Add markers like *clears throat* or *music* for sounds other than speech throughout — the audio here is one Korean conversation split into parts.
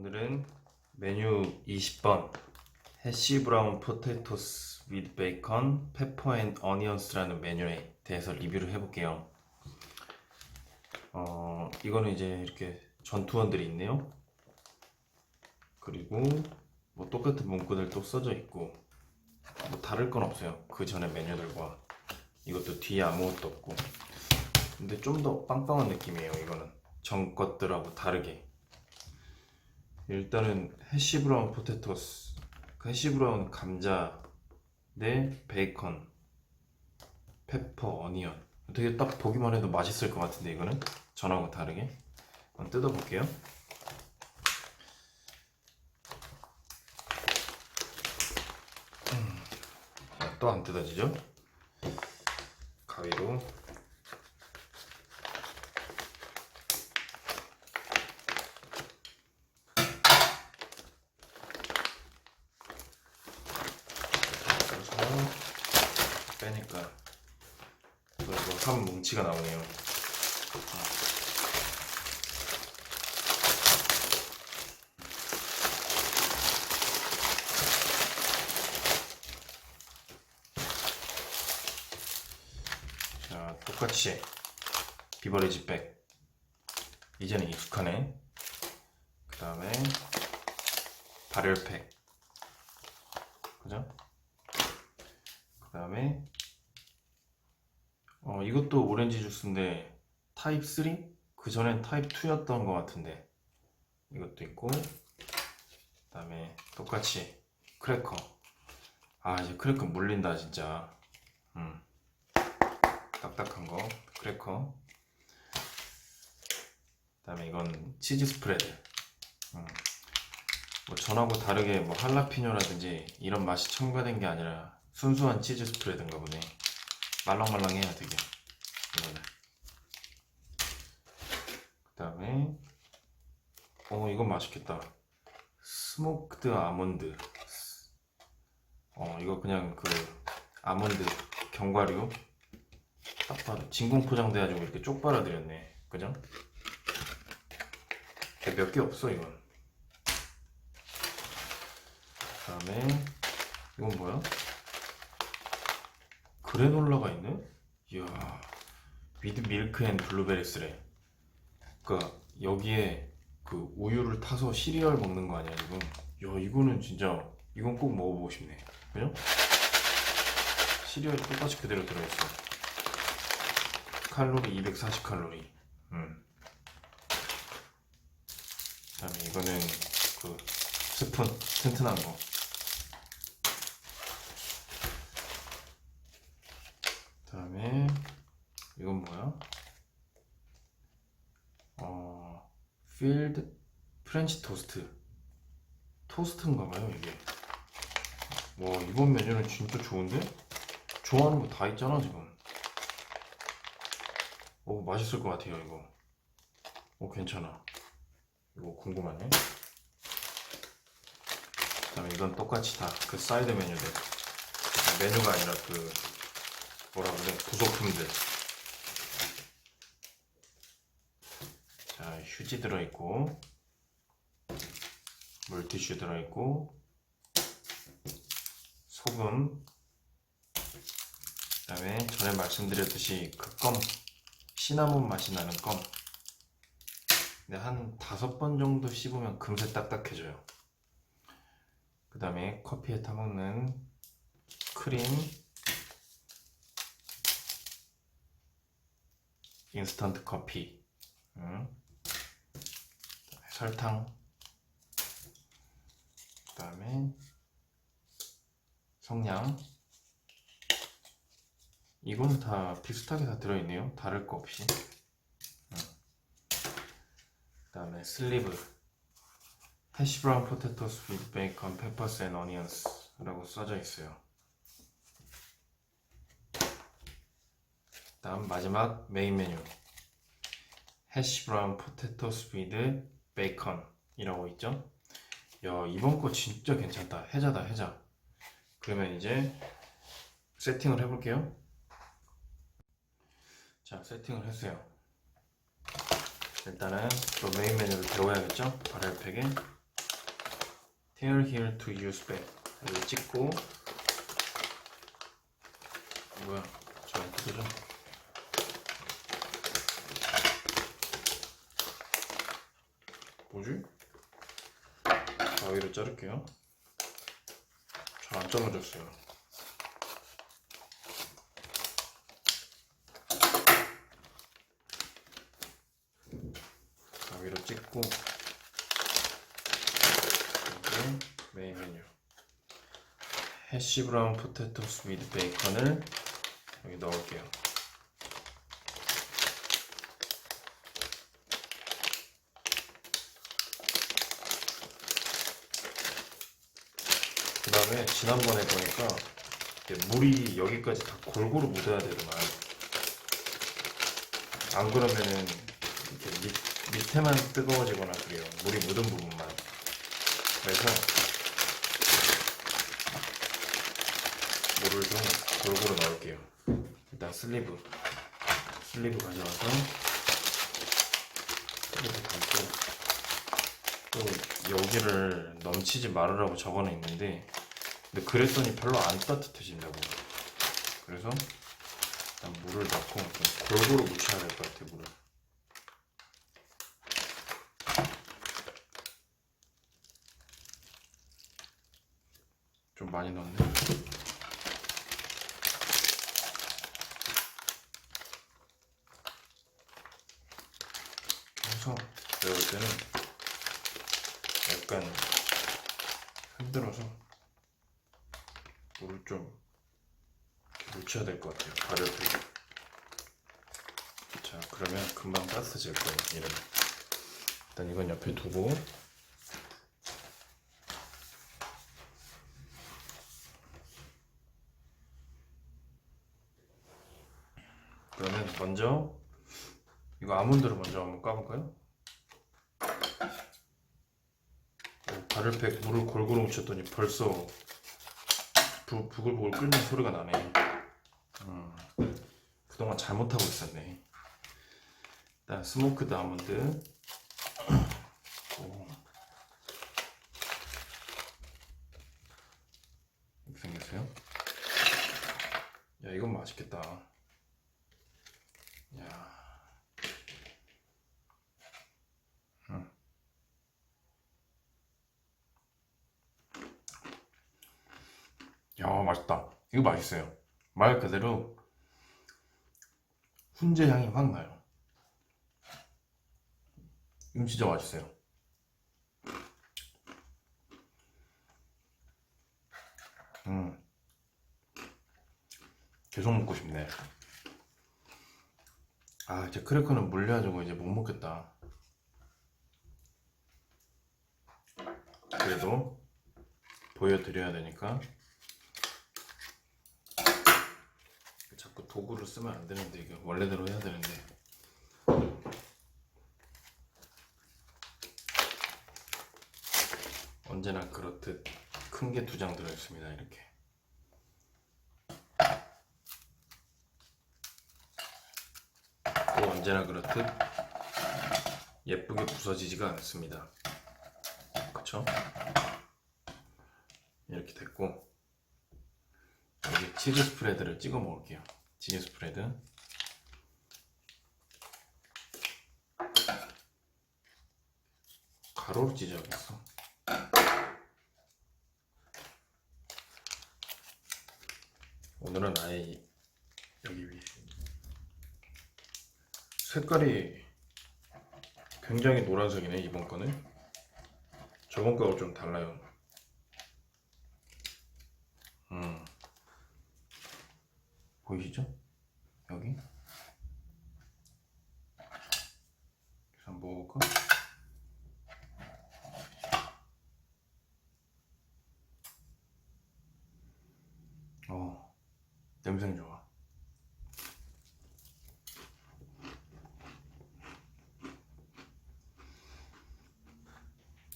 오늘은 메뉴 20번 해시 브라운 포테토스 with 베이컨 페퍼 앤 어니언스라는 메뉴에 대해서 리뷰를 해볼게요. 어, 이거는 이제 이렇게 전투원들이 있네요. 그리고 뭐 똑같은 문구들 또 써져 있고 뭐 다를 건 없어요. 그 전에 메뉴들과 이것도 뒤에 아무것도 없고 근데 좀 더 빵빵한 느낌이에요. 이거는 전 것들하고 다르게 일단은 해시 브라운 포테토스 그 해시 브라운 감자 내 베이컨 페퍼 어니언. 되게 딱 보기만 해도 맛있을 것 같은데 이거는? 전하고 다르게. 한번 뜯어볼게요. 또 안 뜯어지죠? 가위로 그래서 빼니까 이거 한 뭉치가 나오네요. 자, 똑같이 비버리지 백. 이제는 익숙하네. 그 다음에 발열팩. 그죠? 그 다음에 어, 이것도 오렌지 주스인데 타입 3? 그 전엔 타입 2였던 것 같은데 이것도 있고 그 다음에 똑같이 크래커 아 이제 크래커 물린다 진짜 음. 딱딱한 거 크래커 그 다음에 이건 치즈 스프레드 음. 뭐 전하고 다르게 뭐 할라피뇨라든지 이런 맛이 첨가된 게 아니라 순수한 치즈 스프레드인가 보네 말랑말랑해요 되게. 그 다음에 어 이건 맛있겠다. 스모크드 아몬드. 어 이거 그냥 그 아몬드 견과류? 딱 봐도 진공 포장돼가지고 이렇게 쪽 빨아들였네. 그죠? 몇 개 없어 이건. 그 다음에 이건 뭐야? 그래놀라가 있네? 이야 위드 밀크 앤 블루베리스래 그니까 여기에 그 우유를 타서 시리얼 먹는 거 아니야 지금 야 이거는 진짜 이건 꼭 먹어보고 싶네 그죠? 시리얼이 똑같이 그대로 들어있어 칼로리 240칼로리 음. 그 다음에 이거는 그 스푼 튼튼한 거 그다음에 이건 뭐야? 어, 필드 프렌치 토스트. 토스트인가 봐요 이게. 와 이번 메뉴는 진짜 좋은데? 좋아하는 거 다 있잖아 지금. 오 맛있을 것 같아요 이거. 오 괜찮아. 이거 궁금하네. 그 다음에 이건 똑같이 다 그 사이드 메뉴들. 메뉴가 아니라 그 뭐라 그래? 부속품들. 자 휴지 들어있고 물티슈 들어있고 소금 그 다음에 전에 말씀드렸듯이 그 껌 시나몬 맛이 나는 껌. 근데 한 다섯 번 정도 씹으면 금세 딱딱해져요. 그 다음에 커피에 타먹는 크림 인스턴트 커피 응? 설탕 그 다음에 성냥. 이건 다 비슷하게 다 들어있네요. 다를 거 없이. 응. 그 다음에 슬리브. 해시 브라운 포테토스 with 베이컨 페퍼스 앤 어니언스 라고 써져 있어요. 다음 마지막 메인 메뉴. 해시 브라운 포테토스 with 베이컨 이라고 있죠 야 이번 거 진짜 괜찮다. 해자다 해자. 그러면 이제 세팅을 해볼게요. 자 세팅을 했어요. 일단은 또 메인 메뉴를 데워야겠죠? 발열팩에 tear here to use back 여기 찍고. 뭐야? 저안 뜯어져? 뭐지? 가위로 자를게요. 잘 안 잘라졌어요. 가위로 찍고 메인 메뉴. 해시 브라운 포테토스 위드 베이컨을 여기 넣을게요 다음에 지난번에 보니까 물이 여기까지 다 골고루 묻어야 되더만 안 그러면은 이렇게 밑, 밑에만 뜨거워지거나 그래요. 물이 묻은 부분만. 그래서 물을 좀 골고루 넣을게요. 일단 슬리브. 슬리브 가져와서 슬리브 담고 또 여기를 넘치지 말으라고 적어는 있는데 근데 그랬더니 별로 안 따뜻해진다고 그래서 일단 물을 넣고 좀 골고루 묻혀야 될 것 같아요 물을 좀 많이 넣었네 해서 내가 볼 때는 약간 흔들어서 물을 좀 묻혀야 될 것 같아요 발효를 자 그러면 금방 따뜻해질 거예요 이러면 일단 이건 옆에 두고 그러면 먼저 이거 아몬드를 먼저 한번 까볼까요? 어, 발효팩 물을 골고루 묻혔더니 벌써 부, 부글부글 끓는 소리가 나네. 음, 잘못하고 있었네. 일단 스모크드 아몬드. 오. 이렇게 생겼어요. 야, 이건 맛있겠다. 야. 야 맛있다 이거 맛있어요 말 그대로 훈제 향이 확 나요. 이거 진짜 맛있어요. 음. 계속 먹고 싶네. 아 이제 크래커는 물려가지고 이제 못 먹겠다. 그래도 보여드려야 되니까 자꾸 도구를 쓰면 안 되는데 이게 원래대로 해야 되는데 언제나 그렇듯 큰 게 두 장 들어있습니다 이렇게 또 언제나 그렇듯 예쁘게 부서지지가 않습니다 그쵸? 이렇게 됐고 여기 치즈 스프레드를 찍어 먹을게요. 치즈 스프레드. 가로로 찢어야겠어. 오늘은 아예 이- 여기 위에 색깔이 굉장히 노란색이네 이번 거는. 저번 거하고 좀 달라요. 보이시죠? 여기 한번 먹어볼까? 어 냄새는 좋아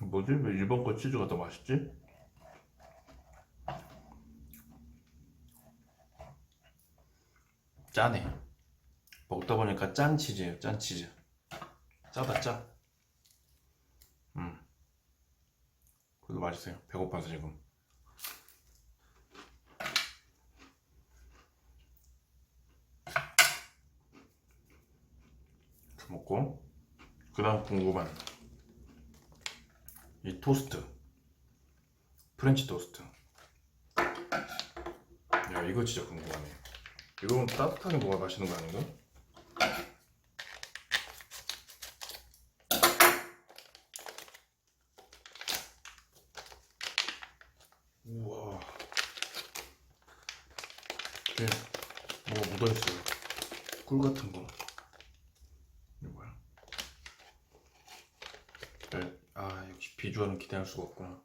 뭐지? 왜 일본 거 치즈가 더 맛있지? 짜네. 먹다 보니까 짠 치즈예요. 짠 치즈. 짜다 짜. 음. 그래도 맛있어요. 배고파서 지금. 먹고 그 다음 궁금한 이 토스트 프렌치 토스트. 야 이거 진짜 궁금하네. 이건 따뜻하게 먹어야 맛있는 거 아닌가? 우와. 이게 뭐가 묻어있어요. 꿀 같은 거. 이게 뭐야? 네, 아 역시 비주얼은 기대할 수가 없구나.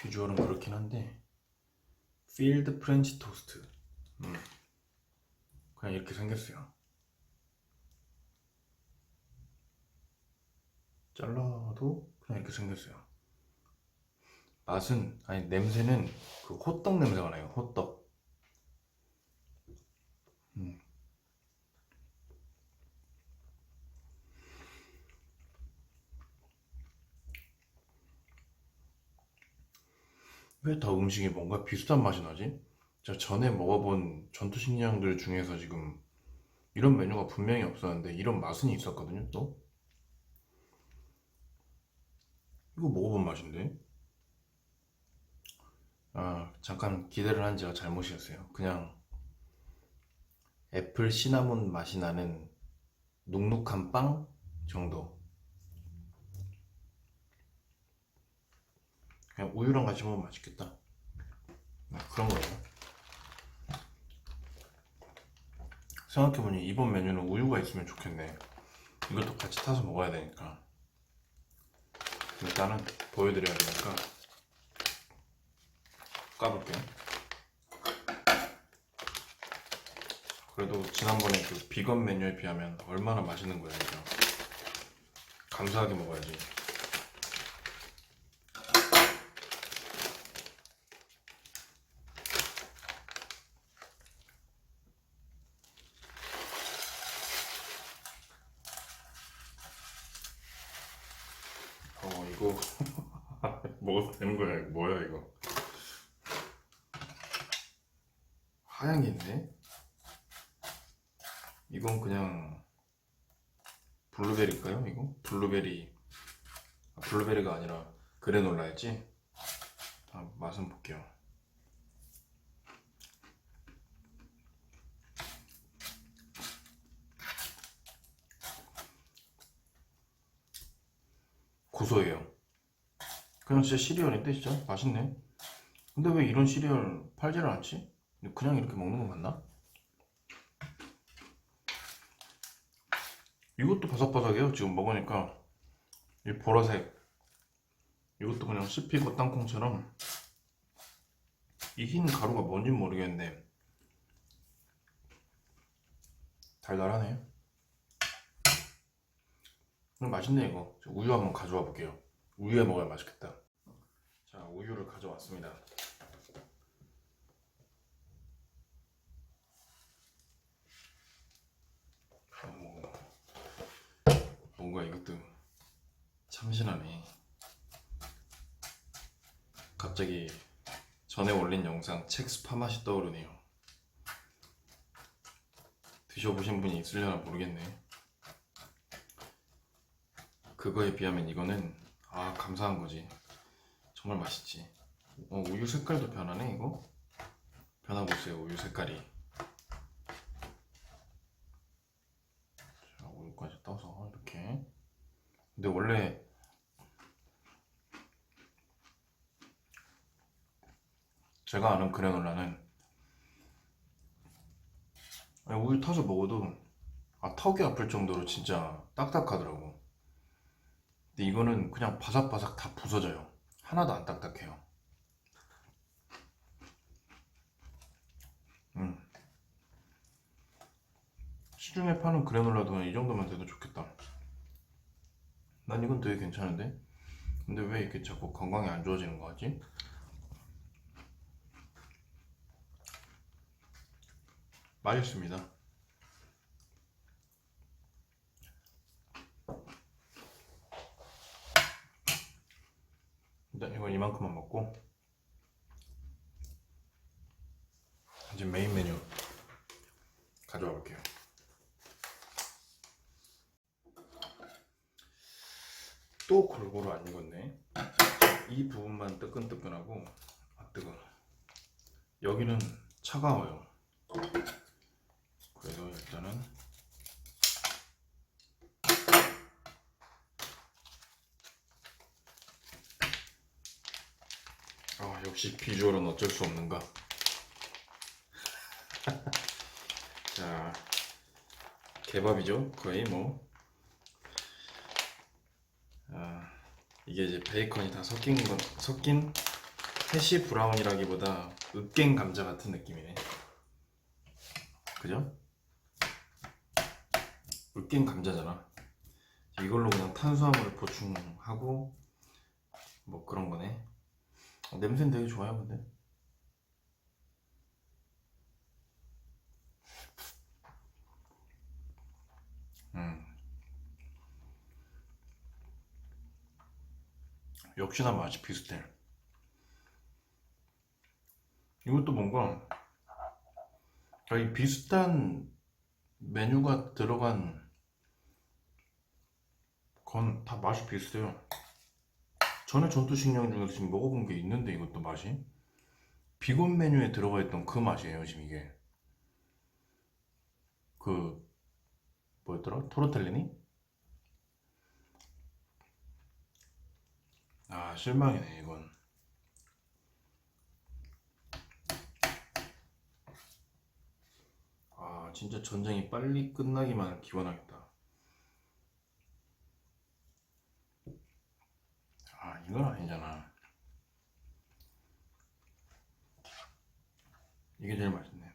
비주얼은 그렇긴 한데 필드 프렌치 토스트. 음. 그냥 이렇게 생겼어요. 잘라도 그냥 이렇게 생겼어요. 맛은 아니 냄새는 그 호떡 냄새가 나요. 호떡. 왜 다 음식이 뭔가 비슷한 맛이 나지? 제가 전에 먹어본 전투식량들 중에서 지금 이런 메뉴가 분명히 없었는데 이런 맛은 있었거든요, 또. 이거 먹어본 맛인데? 아, 잠깐 기대를 한 제가 잘못이었어요. 그냥 애플 시나몬 맛이 나는 눅눅한 빵 정도. 그냥 우유랑 같이 먹으면 맛있겠다. 네, 그런 거예요. 생각해보니 이번 메뉴는 우유가 있으면 좋겠네. 이것도 같이 타서 먹어야 되니까. 일단은 보여드려야 되니까 까볼게요. 그래도 지난번에 그 비건 메뉴에 비하면 얼마나 맛있는 거예요, 이거. 감사하게 먹어야지. 어, 이거 먹어도 되는 거야? 이거 뭐야, 이거? 하얀 게 있네. 이건 그냥 블루베리일까요? 이거? 블루베리. 아, 블루베리가 아니라 그래놀라였지? 아, 맛은 볼게요. 고소해요. 그냥 진짜 시리얼인데 진짜 맛있네. 근데 왜 이런 시리얼 팔지를 않지? 그냥 이렇게 먹는 거 맞나? 이것도 바삭바삭해요. 지금 먹으니까 이 보라색 이것도 그냥 씹히고 땅콩처럼 이 흰 가루가 뭔진 모르겠는데 달달하네. 음, 맛있네 이거. 저 우유 한번 가져와 볼게요. 우유에 먹어야 맛있겠다. 자 우유를 가져왔습니다. 어, 뭔가 이것도 참신하네. 갑자기 전에 올린 영상 책 스파 맛이 떠오르네요. 드셔보신 분이 있으려나 모르겠네. 그거에 비하면 이거는 아 감사한 거지. 정말 맛있지. 어, 우유 색깔도 변하네 이거. 변하고 있어요 우유 색깔이. 자, 우유까지 떠서 이렇게. 근데 원래 제가 아는 그래놀라는 우유 타서 먹어도 아, 턱이 아플 정도로 진짜 딱딱하더라고. 근데 이거는 그냥 바삭바삭 다 부서져요. 하나도 안 딱딱해요. 음. 시중에 파는 그래놀라도 이 정도만 돼도 좋겠다. 난 이건 되게 괜찮은데? 근데 왜 이렇게 자꾸 건강이 안 좋아지는 거 같지? 맛있습니다. 이만큼만 먹고 이제 메인 메뉴 가져와 볼게요. 또 골고루 안 익었네. 이 부분만 뜨끈뜨끈하고 아 뜨거. 여기는 차가워요. 그래서 일단은 아 역시 비주얼은 어쩔 수 없는가. *laughs* 자 개밥이죠 거의 뭐. 아, 이게 이제 베이컨이 다 섞인 건 섞인 해시 브라운이라기보다 으깬 감자 같은 느낌이네. 그죠? 으깬 감자잖아. 이걸로 그냥 탄수화물을 보충하고 뭐 그런 거네. 어, 냄새는 되게 좋아요, 근데. 음. 역시나 맛이 비슷해. 이것도 뭔가 거의 비슷한 메뉴가 들어간 건 다 맛이 비슷해요. 전에 전투식량 중에서 지금 먹어본 게 있는데 이것도 맛이? 비건 메뉴에 들어가 있던 그 맛이에요 지금 이게. 그 뭐였더라? 토르텔리니? 아 실망이네 이건. 아 진짜 전쟁이 빨리 끝나기만 기원하겠다 아 이건 아니잖아. 이게 제일 맛있네.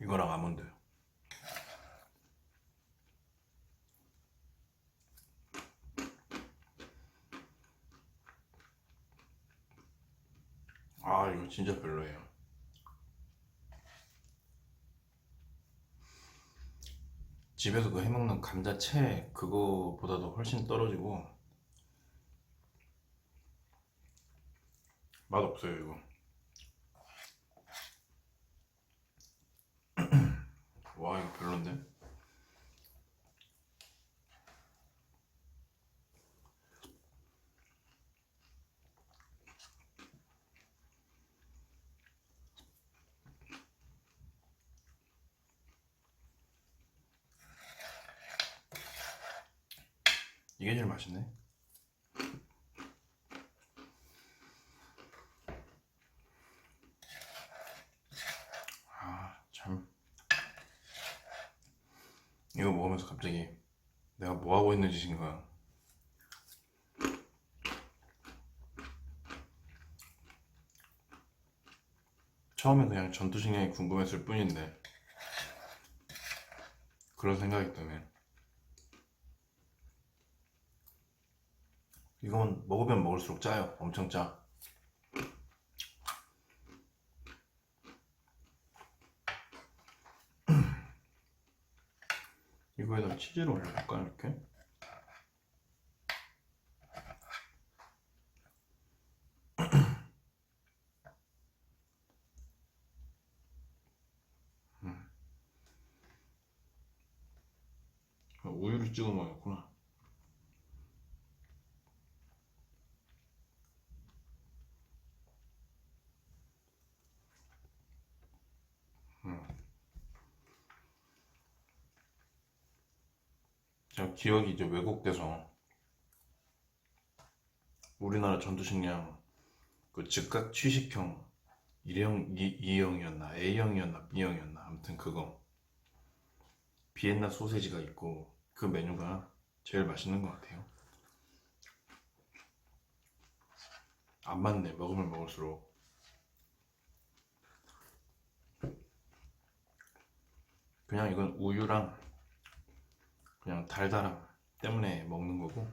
이거랑 아몬드. 아 이거 진짜 별로예요 집에서 그 해먹는 감자채 그거보다도 훨씬 떨어지고 맛없어요 이거. *clears throat* 와 이거 별론데 이게 제일 맛있네 아, 참. 이거 먹으면서 갑자기 내가 뭐 하고 있는 짓인 가. 처음엔 그냥 전투식량이 궁금했을 뿐인데 그런 생각이 드네. 이건 먹으면 먹을수록 짜요. 엄청 짜. *clears throat* 이거에다 치즈를 올려볼까 이렇게? 음. 우유를 찍어 먹었구나. 제가 기억이 이제 왜곡돼서 우리나라 전투식량 그 즉각 취식형 1형, 2형이었나 A형이었나 B형이었나 아무튼 그거. 비엔나 소세지가 있고 그 메뉴가 제일 맛있는 것 같아요. 안 맞네. 먹으면 먹을수록. 그냥 이건 우유랑 그냥 달달함 때문에 먹는 거고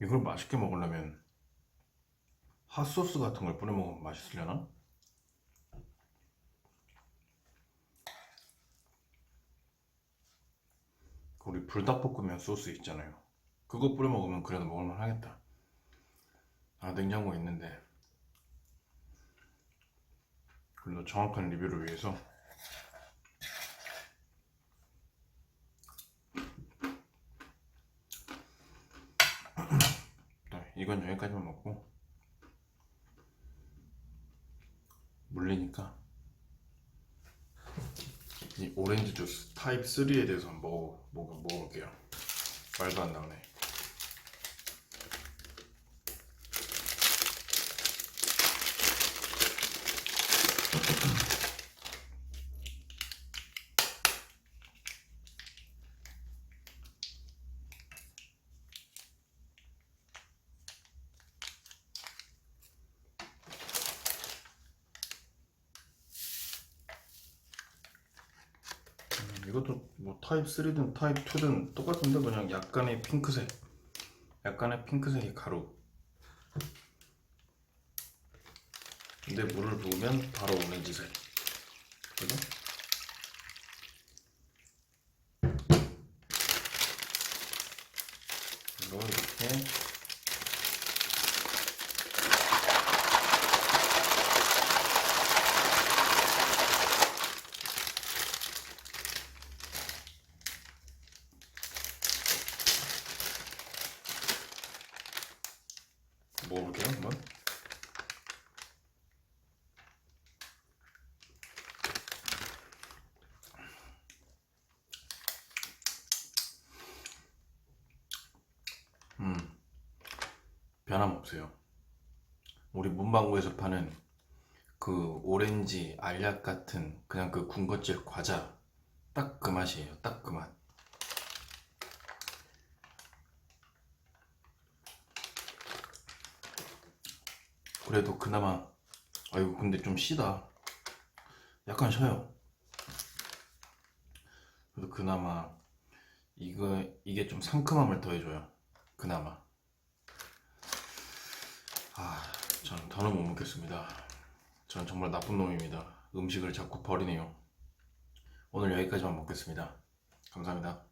이걸 맛있게 먹으려면 핫소스 같은 걸 뿌려 먹으면 맛있으려나? 불닭볶음면 소스 있잖아요. 그거 뿌려 먹으면 그래도 먹을만 하겠다. 아, 냉장고에 있는데. 그래도 정확한 리뷰를 위해서 *clears throat* 네, 이건 여기까지만 먹고 물리니까 이 오렌지 주스 타입 3에 대해서 한번 먹어, 먹어, 먹어볼게요. 말도 안 나오네 음, 이것도 뭐 타입 3든 타입 2든 똑같은데 그냥 약간의 핑크색. 약간의 핑크색의 가루 근데 물을 부으면 바로 오렌지색. 그죠? 이거 이렇게 먹어볼게요 한번 음 변함없어요. 우리 문방구에서 파는 그 오렌지 알약 같은 그냥 그 군것질 과자 딱 그 맛이에요. 딱 그 맛. 그래도 그나마 아이고 근데 좀 시다. 약간 쉬어요. 그래도 그나마 이거 이게 좀 상큼함을 더해줘요. 그나마 아 저는 더는 못 먹겠습니다. 저는 정말 나쁜 놈입니다. 음식을 자꾸 버리네요. 오늘 여기까지만 먹겠습니다. 감사합니다